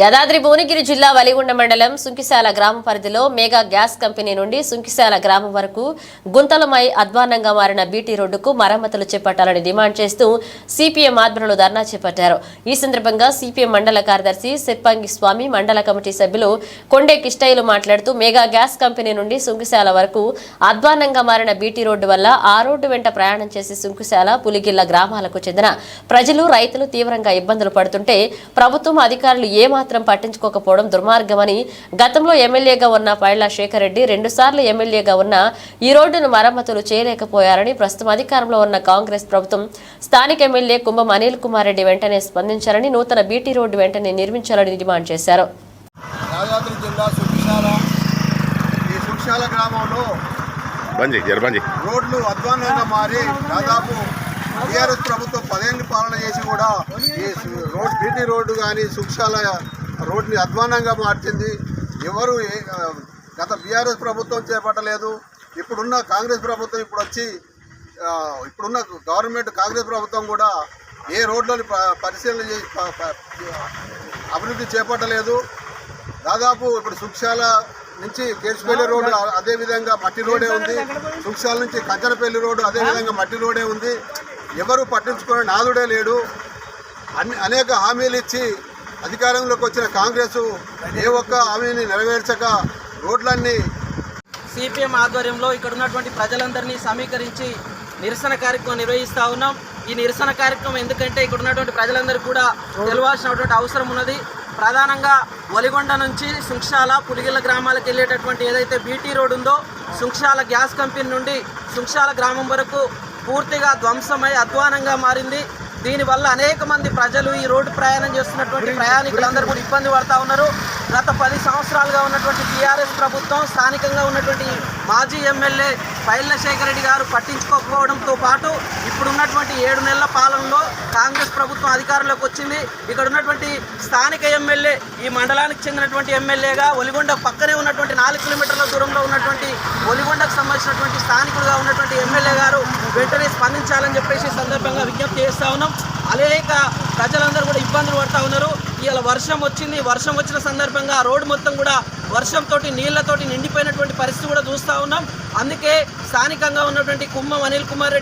యాదాద్రి భువనగిరి జిల్లా వలిగొండ మండలం సుంకిశాల గ్రామ పరిధిలో మేఘా గ్యాస్ కంపెనీ నుండి సుంకిశాల గ్రామం వరకు గుంతలమై అధ్వానంగా మారిన బీటీ రోడ్డుకు మరమ్మతులు చేపట్టాలని డిమాండ్ చేస్తూ సిపిఎం ఆధ్వర్యంలో ధర్నా చేపట్టారు. ఈ సందర్భంగా సిపిఎం మండల కార్యదర్శి సిప్పంగి స్వామి మండల కమిటీ సభ్యులు కొండే కిష్టయ్యలు మాట్లాడుతూ మేఘా గ్యాస్ కంపెనీ నుండి సుంకిశాల వరకు అధ్వానంగా మారిన బీటీ రోడ్డు వల్ల ఆ రోడ్డు వెంట ప్రయాణం చేసి సుంకిశాల పులిగిల్ల గ్రామాలకు చెందిన ప్రజలు రైతులు తీవ్రంగా ఇబ్బందులు పడుతుంటే ప్రభుత్వం అధికారులు ఏమాత్రం పట్టించుకోకపోవడం దుర్మార్గమని గతంలో ఎమ్మెల్యేగా ఉన్న పైళ్ళ శేఖర్ రెడ్డి రెండుసార్లు ఎమ్మెల్యేగా ఉన్న ఈ రోడ్డును మరమ్మతులు చేయలేకపోయారని ప్రస్తుతం అధికారంలో ఉన్న కాంగ్రెస్ ప్రభుత్వం స్థానిక ఎమ్మెల్యే కుంభం అనిల్ కుమార్ రెడ్డి వెంటనే స్పందించాలని నూతన బీటీ రోడ్డు వెంటనే నిర్మించాలని డిమాండ్ చేశారు. రోడ్లు అధ్వానంగా మారి దాదాపు టీఆర్ఎస్ ప్రభుత్వం పదేళ్ళు పాలన చేసి కూడా ఈ రోడ్ బీటీ రోడ్డు కానీ సుఖశాల రోడ్ని అధ్వానంగా మార్చింది. ఎవరు గత బీఆర్ఎస్ ప్రభుత్వం చేపట్టలేదు. ఇప్పుడున్న కాంగ్రెస్ ప్రభుత్వం ఇప్పుడు వచ్చి ఇప్పుడున్న గవర్నమెంట్ కాంగ్రెస్ ప్రభుత్వం కూడా ఏ రోడ్లను పరిశీలన చేసి అభివృద్ధి చేపట్టలేదు. దాదాపు ఇప్పుడు సుక్షాల నుంచి కేసుపల్లి రోడ్డు అ- అదే విధంగా మట్టి రోడే ఉంది. సుక్షాల నుంచి కంచనపల్లి రోడ్డు అదే విధంగా మట్టి రోడే ఉంది. ఎవరు పట్టించుకునే నాదుడే లేడు. అన్ని అనేక హామీలు ఇచ్చి అధికారంలోకి వచ్చిన కాంగ్రెస్ ఏ ఒక్క హామీని నెరవేర్చక రోడ్లన్నీ సిపిఎం ఆధ్వర్యంలో ఇక్కడ ఉన్నటువంటి ప్రజలందరినీ సమీకరించి నిరసన కార్యక్రమం నిర్వహిస్తూ ఉన్నాం. ఈ నిరసన కార్యక్రమం ఎందుకంటే ఇక్కడ ఉన్నటువంటి ప్రజలందరికీ కూడా తెలవాల్సినటువంటి అవసరం ఉన్నది. ప్రధానంగా ఒలిగొండ నుంచి సుంక్షాల పులిగిల గ్రామాలకు వెళ్ళేటటువంటి ఏదైతే బీటీ రోడ్ ఉందో సుంక్షాల గ్యాస్ కంపెనీ నుండి సుంక్షాల గ్రామం వరకు పూర్తిగా ధ్వంసమై అధ్వానంగా మారింది. దీనివల్ల అనేక మంది ప్రజలు ఈ రోడ్డు ప్రయాణం చేస్తున్నటువంటి ప్రయాణికులందరూ కూడా ఇబ్బంది పడతా ఉన్నారు. గత పది సంవత్సరాలుగా ఉన్నటువంటి టీఆర్ఎస్ ప్రభుత్వం స్థానికంగా ఉన్నటువంటి మాజీ ఎమ్మెల్యే పైళ్ళ శేఖర్ రెడ్డి గారు పట్టించుకోకపోవడంతో పాటు ఇప్పుడున్నటువంటి ఏడు నెలల పాలనలో కాంగ్రెస్ ప్రభుత్వం అధికారంలోకి వచ్చింది. ఇక్కడ ఉన్నటువంటి స్థానిక ఎమ్మెల్యే ఈ మండలానికి చెందినటువంటి ఎమ్మెల్యేగా ఒలిగొండ పక్కనే ఉన్నటువంటి నాలుగు కిలోమీటర్ల దూరంలో ఉన్నటువంటి ఒలిగొండకు సంబంధించినటువంటి స్థానికులుగా ఉన్నటువంటి ఎమ్మెల్యే గారు వెంటనే స్పందించాలని చెప్పేసి సందర్భంగా విజ్ఞప్తి చేస్తా ఉన్నాం. అనేక ప్రజలందరూ కూడా ఇబ్బందులు పడతా ఉన్నారు. ఇలా వర్షం వచ్చింది. వర్షం వచ్చిన సందర్భంగా రోడ్డు మొత్తం కూడా వర్షంతో నీళ్ళతోటి నిండిపోయినటువంటి పరిస్థితి కూడా చూస్తూ ఉన్నాం. అందుకే స్థానికంగా ఉన్నటువంటి కుమ్మం అనిల్ కుమార్ రెడ్డి